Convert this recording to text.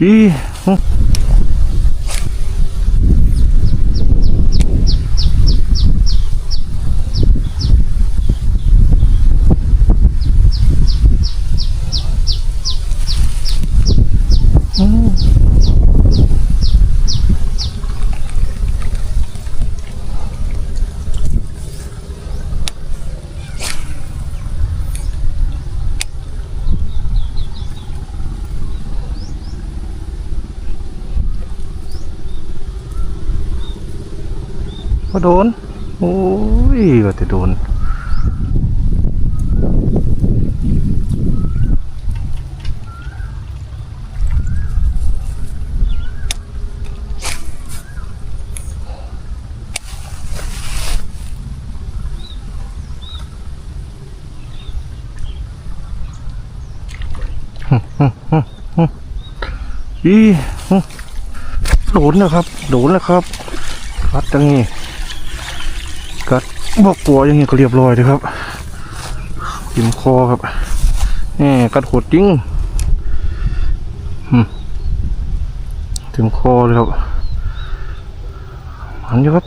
อี พอโดน โอ้ยว่าแต่โดนอีโดนนะครับ โดนแล้วครับกัดอย่างงี้ กัดบอกตัวอย่างงี้ก็เรียบร้อยเลยครับจิ้มคอครับนี่กัดโหดจริงอืมถึงคอเลยครับมันอยู่ครับ